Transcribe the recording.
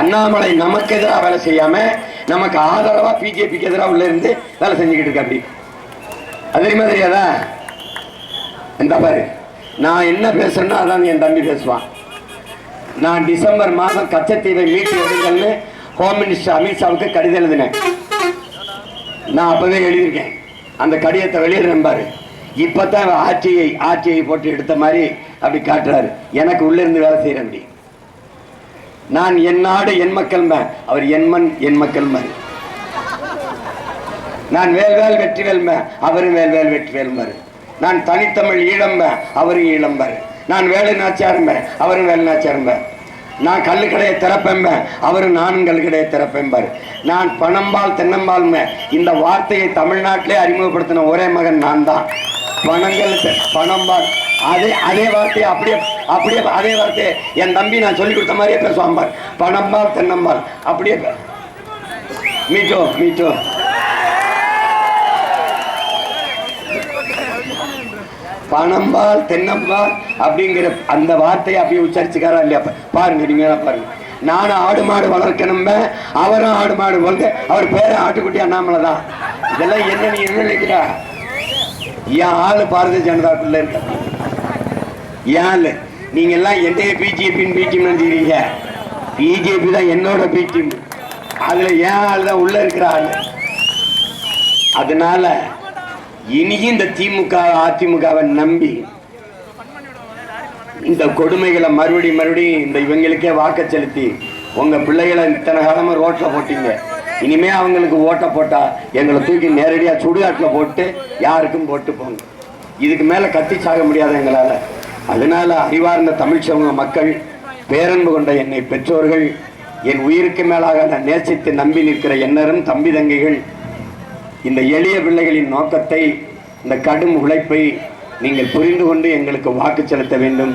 அண்ணாமலை நமக்கு எதிராக வேலை செய்யாம நமக்கு ஆதரவா பிஜேபிக்கு எதிராக உள்ள இருந்து வேலை செஞ்சுக்கிட்டு இருக்க அப்படி அது தெரியுமா தெரியாதா? இந்த பாரு. நான் என்ன பேசுறேன்னா அதான் என் தம்பி பேசுவான். நான் டிசம்பர் மாதம் கச்சத்தீவை மீட்டு எடுங்கள்னு ஹோம் மினிஸ்டர் அமித்ஷாவுக்கு கடிதம் எழுதினேன். நான் அப்பவே எழுதியிருக்கேன். அந்த கடிதத்தை வெளியிடுறேன் பாரு. இப்பதான் ஆட்சியை ஆட்சியை போட்டு எடுத்த மாதிரி அப்படி காட்டுறாரு. எனக்கு உள்ளிருந்து வேலை செய்யறேன் அப்படி. நான் என் நாடு என் மக்கள் அவர் என்மன் என் மக்கள் நான் வேல்வேல் வேல் வெற்றி அவரும் வேல்வேல் வேல் வெற்றி நான் தனித்தமிழ் ஈழம்ப அவரும் ஈழம்பார் நான் வேலு நாச்சியாரும்ப அவரும் வேலு நாச்சியாரும்ப நான் கல்லு கடையை திறப்பேன்ப அவரும் நானும் கல்லு கடையை திறப்பேன்பாரு நான் பணம்பால் தென்னம்பால்ம இந்த வார்த்தையை தமிழ்நாட்டிலே அறிமுகப்படுத்தின ஒரே மகன் நான் தான். பணங்கள் பணம் அதே அதே வார்த்தையை அப்படியே அப்படியே அதே வார்த்தையை என் தம்பி நான் சொல்லி கொடுத்த மாதிரியே பேசுவாம்பார் பணம்பால் தென்னம்பால் அப்படியே மீட்டோ மீட்டோ. பணம்பால் தென்னம்பால் அப்படிங்கிற அந்த வார்த்தையை அப்படியே உச்சரிச்சுக்காரா இல்லையா? பாருங்க நீங்க பாருங்க. நானும் ஆடு மாடு வளர்க்கணும்ப அவரும் ஆடு மாடு வளர்க்க அவர் பேரு ஆட்டுக்குட்டி அண்ணாமலை தான் இதெல்லாம் என்ன நீ என்ன நினைக்கிறா? என் ஆளு பாரதிய ஜனதாக்குள்ள இருக்க என் ஆளு. நீங்க எல்லாம் என்னைய பிஜேபின்னு பிடிக்கும் நினைச்சுக்கிறீங்க பிஜேபி தான் என்னோட பிடிக்கும் அதுல என் ஆள் தான் உள்ள இருக்கிற ஆளு. அதனால இனியும் இந்த திமுக அதிமுகவை நம்பி இந்த கொடுமைகளை மறுபடியும் மறுபடியும் இந்த இவங்களுக்கே வாக்க செலுத்தி உங்க பிள்ளைகளை இத்தனை காலமா ரோட்ல போட்டீங்க. இனிமே அவங்களுக்கு ஓட்ட போட்டா எங்களை தூக்கி நேரடியாக சுடுகாட்டில் போட்டு யாருக்கும் போட்டு போங்க. இதுக்கு மேலே கத்தி சாக முடியாது எங்களால். அதனால அறிவார்ந்த தமிழ் சமூக மக்கள் பேரன்பு கொண்ட என்னை பெற்றோர்கள் என் உயிருக்கு மேலாக நான் நேசித்து நம்பி நிற்கிற எண்ணரும் தம்பி தங்கைகள் இந்த எளிய பிள்ளைகளின் நோக்கத்தை இந்த கடும் உழைப்பை நீங்கள் புரிந்து கொண்டு எங்களுக்கு வாக்கு செலுத்த வேண்டும்.